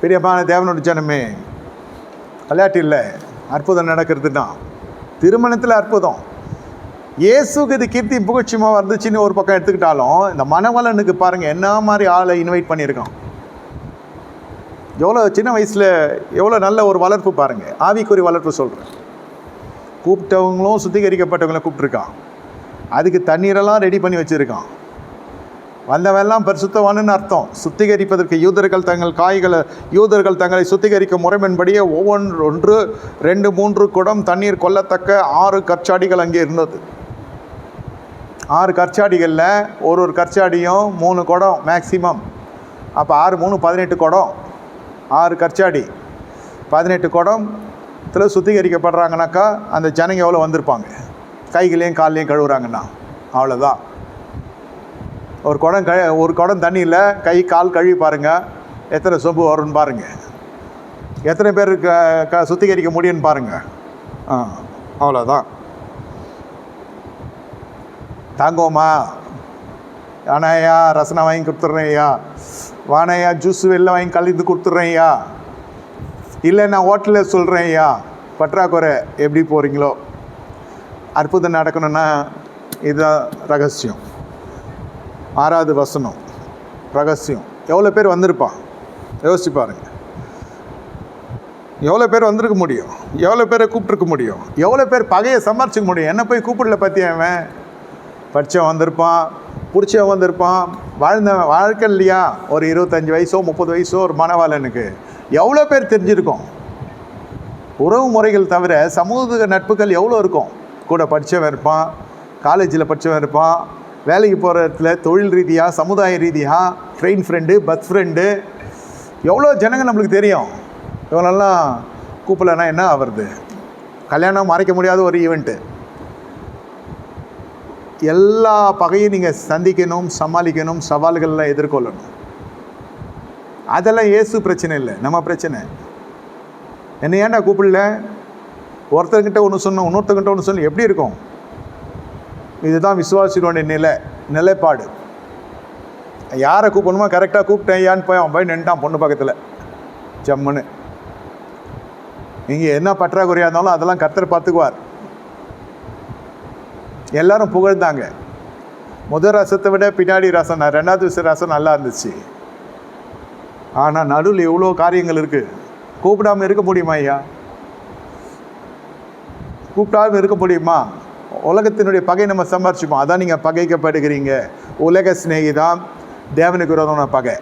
பிரியமான தேவனோட ஜனமே விளையாட்டு இல்லை அற்புதம் நடக்கிறது தான் திருமணத்தில் அற்புதம். இயேசுக்கு இது கீர்த்தி புகழ்ச்சியமாக வந்துச்சுன்னு ஒரு பக்கம் எடுத்துக்கிட்டாலும் இந்த மனவளனுக்கு பாருங்கள் என்ன மாதிரி ஆளை இன்வைட் பண்ணியிருக்கான். எவ்வளோ சின்ன வயசில் எவ்வளோ நல்ல ஒரு வளர்ப்பு பாருங்கள் ஆவிக்குறி வளர்ப்பு சொல்கிறேன் கூப்பிட்டவங்களும் சுத்திகரிக்கப்பட்டவங்களும் கூப்பிட்ருக்கான் அதுக்கு தண்ணீரெல்லாம் ரெடி பண்ணி வச்சுருக்கான். வந்தவெல்லாம் பரிசுத்தவான்னு அர்த்தம். சுத்திகரிப்பதற்கு யூதர்கள் தங்கள் காய்களை யூதர்கள் தங்களை சுத்திகரிக்கும் முறையின்படியே ஒவ்வொன்று ஒன்று ரெண்டு மூன்று குடம் தண்ணீர் கொல்லத்தக்க ஆறு கற்சாடிகள் அங்கே இருந்தது. ஆறு கற்சாடிகளில் ஒரு ஒரு கற்சாடியும் மூணு குடம் மேக்சிமம் அப்போ ஆறு மூணு பதினெட்டு குடம். ஆறு கற்சாடி. பதினெட்டு குடத்தில் சுத்திகரிக்கப்படுறாங்கனாக்கா அந்த ஜனங்க எவ்வளோ வந்திருப்பாங்க? கைகளையும் கால்லையும் கழுவுறாங்கண்ணா அவ்வளோதான் ஒரு குடம் க ஒரு குடம் தண்ணியில் கை கால் கழுவி பாருங்கள் எத்தனை சொம்பு வரும்னு பாருங்கள் எத்தனை பேர் க க சுத்திகரிக்க முடியும்னு பாருங்கள் ஆ அவ்வளோதான் தாங்கோமா வானையா ரசனை வாங்கி கொடுத்துட்றேன் ஐயா வானையா ஜூஸ் வெளில வாங்கி கலந்து கொடுத்துட்றேன் ஐயா இல்லை நான் ஹோட்டலில் சொல்கிறேன் ஐயா பற்றாக்குறை எப்படி போகிறீங்களோ அற்புதம் நடக்கணும்னா இதுதான் ரகசியம். ஆறாவது வசனம் ரகசியம். எவ்வளோ பேர் வந்திருப்பான் யோசிச்சு பாருங்கள் எவ்வளோ பேர் வந்திருக்க முடியும்? எவ்வளோ பேரை கூப்பிட்ருக்க முடியும்? எவ்வளோ பேர் பகையை சம்பாரிச்சிக்க முடியும்? என்ன போய் கூப்பிடல பற்றி அவன் படித்தவன் வந்திருப்பான் பிடிச்சவன் வந்திருப்பான் வாழ்ந்த வாழ்க்கை இல்லையா? ஒரு இருபத்தஞ்சி வயசோ முப்பது வயசோ ஒரு மனவாளனுக்கு எவ்வளோ பேர் தெரிஞ்சிருக்கோம்? உறவு முறைகள் தவிர சமூக நட்புகள் எவ்வளோ இருக்கும்? கூட படித்தவன் இருப்பான் காலேஜில் படித்தவன் இருப்பான் வேலைக்கு போகிற இடத்துல தொழில் ரீதியாக சமுதாய ரீதியாக ட்ரெயின் ஃப்ரெண்டு பஸ் ஃப்ரெண்டு எவ்வளோ ஜனங்க நம்மளுக்கு தெரியும்? இவ்வளோலாம் கூப்பிடலன்னா என்ன ஆகிறது கல்யாணம் மறைக்க முடியாத ஒரு ஈவெண்ட்டு எல்லா பகையும் நீங்கள் சந்திக்கணும் சமாளிக்கணும் சவால்கள்லாம் எதிர்கொள்ளணும். அதெல்லாம் இயேசு பிரச்சனை இல்லை நம்ம பிரச்சனை. என்ன ஏன்டா கூப்பிடல? ஒருத்தர்கிட்ட ஒன்று சொன்னோம் இன்னொருத்தர்கிட்ட ஒன்று சொன்னோம் எப்படி இருக்கும்? இதுதான் விசுவாசியோட நிலை நிலைப்பாடு. யாரை கூப்பிடணுமோ கரெக்டாக கூப்பிட்டேன் ஏன்னு போய் அவன் போய் நின்ட்டான் பொண்ணு பக்கத்தில். ஜம்முன்னு. நீங்கள் என்ன பற்றாக்குறையாக இருந்தாலும் அதெல்லாம் கர்த்தர் பார்த்துக்குவார். எல்லாரும் புகழ்ந்தாங்க. முதல் ரசத்தை விட பின்னாடி ரசம் நான் ரெண்டாவது விஷய ரசம் நல்லா இருந்துச்சு. ஆனால் நடுவில் எவ்வளோ காரியங்கள் இருக்குது கூப்பிடாம இருக்க முடியுமா ஐயா? கூப்பிட்டாலும் இருக்க முடியுமா? உலகத்தினுடைய பகை நம்ம சம்பாரிச்சுப்போம். அதான் நீங்கள் பகைக்கப்படுகிறீங்க. உலக சிநேகிதான் தேவனுக்கு விரோதமான பகை.